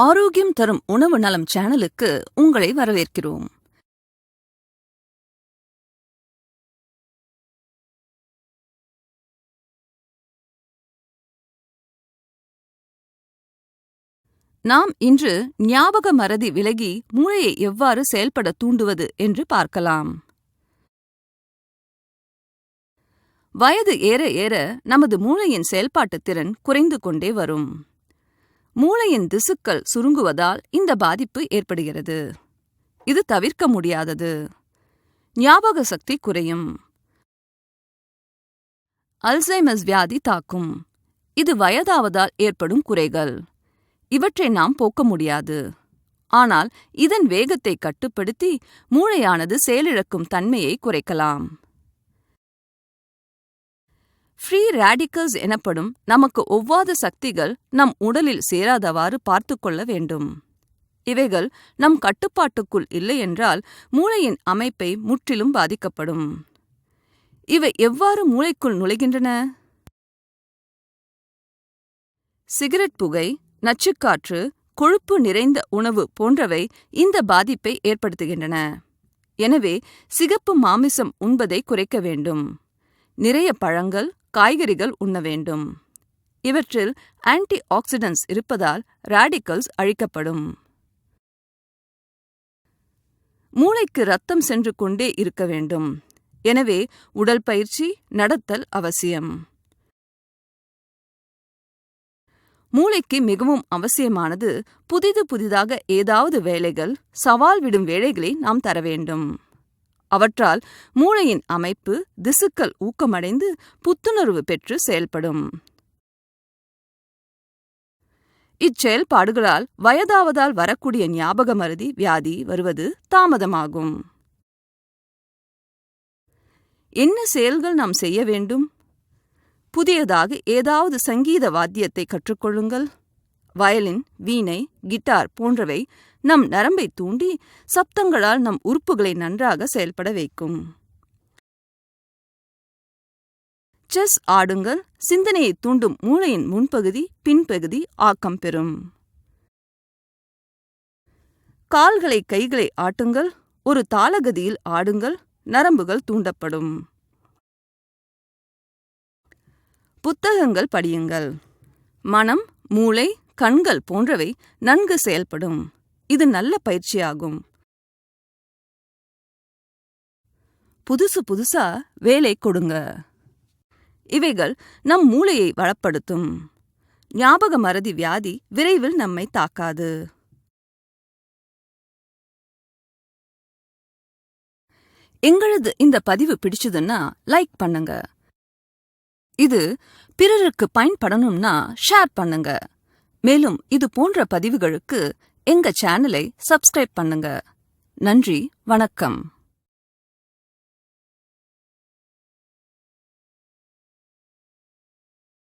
ஆரோக்கியம் தரும் உணவு நலம் சேனலுக்கு உங்களை வரவேற்கிறோம். நாம் இன்று ஞாபக மறதி விலகி மூளையை எவ்வாறு செயல்பட தூண்டுவது என்று பார்க்கலாம். வயது ஏற ஏற நமது மூளையின் செயல்பாட்டுத் திறன் குறைந்து கொண்டே வரும். மூளையின் திசுக்கள் சுருங்குவதால் இந்த பாதிப்பு ஏற்படுகிறது. இது தவிர்க்க முடியாதது. ஞாபக சக்தி குறையும். அல்சைமஸ் வியாதி தாக்கும். இது வயதாவதால் ஏற்படும் குறைகள். இவற்றை நாம் போக்க முடியாது. ஆனால் இதன் வேகத்தை கட்டுப்படுத்தி மூளையானது செயலிழக்கும் தன்மையை குறைக்கலாம். ஃப்ரீ ரேடிக்கல்ஸ் எனப்படும் நமக்கு ஒவ்வாத சக்திகள் நம் உடலில் சேராதவாறு பார்த்துக்கொள்ள வேண்டும். இவைகள் நம் கட்டுப்பாட்டுக்குள் இல்லையென்றால் மூளையின் அமைப்பை முற்றிலும் பாதிக்கப்படும். இவை எவ்வாறு மூளைக்குள் நுழைகின்றன? சிகரெட் புகை நச்சுக்காற்று கொழுப்பு நிறைந்த உணவு போன்றவை இந்த பாதிப்பை ஏற்படுத்துகின்றன. எனவே சிகப்பு மாமிசம் உண்பதை குறைக்க வேண்டும். நிறைய பழங்கள் காய்கறிகள் உண்ண வேண்டும். இவற்றில் ஆன்டி ஆக்சிடென்ட்ஸ் இருப்பதால் ராடிக்கல்ஸ் அழிக்கப்படும். மூளைக்கு ரத்தம் சென்று கொண்டே இருக்க வேண்டும். எனவே உடல் பயிற்சி நடத்தல் அவசியம். மூளைக்கு மிகவும் அவசியமானது புதிது புதிதாக ஏதாவது வேலைகள் சவால் விடும் வேலைகளை நாம் தர வேண்டும். அவற்றால் மூளையின் அமைப்பு திசுக்கள் ஊக்கமடைந்து புத்துணர்வு பெற்று செயல்படும். இச்செயல்பாடுகளால் வயதாவதால் வரக்கூடிய ஞாபக மருதி வியாதி வருவது தாமதமாகும். என்ன செயல்கள் நாம் செய்ய வேண்டும்? புதியதாக ஏதாவது சங்கீத வாத்தியத்தை கற்றுக்கொள்ளுங்கள். வயலின் வீணை கிட்டார் போன்றவை நம் நரம்பை தூண்டி சப்தங்களால் நம் உறுப்புகளை நன்றாக செயல்பட வைக்கும். செஸ் ஆடுங்கள். சிந்தனையை தூண்டும் மூளையின் முன்பகுதி பின்பகுதி ஆக்கம் பெறும். கால்களை கைகளை ஆட்டுங்கள். ஒரு தாளகதியில் ஆடுங்கள். நரம்புகள் தூண்டப்படும். புத்தகங்கள் படியுங்கள். மனம் மூளை கண்கள் போன்றவை நன்கு செயல்படும். இது நல்ல பயிற்சியாகும். புதுசு புதுசா வேலை கொடுங்க. இவைகள் நம் மூளையை வளப்படுத்தும். ஞாபக மறதி வியாதி விரைவில் நம்மை தாக்காது. எங்களது இந்த பதிவு பிடிச்சதுன்னா லைக் பண்ணுங்க. இது பிறருக்கு பயன்படணும்னா ஷேர் பண்ணுங்க. மேலும் இது போன்ற பதிவுகளுக்கு எங்க சேனலை சப்ஸ்கிரைப் பண்ணுங்க. நன்றி வணக்கம்.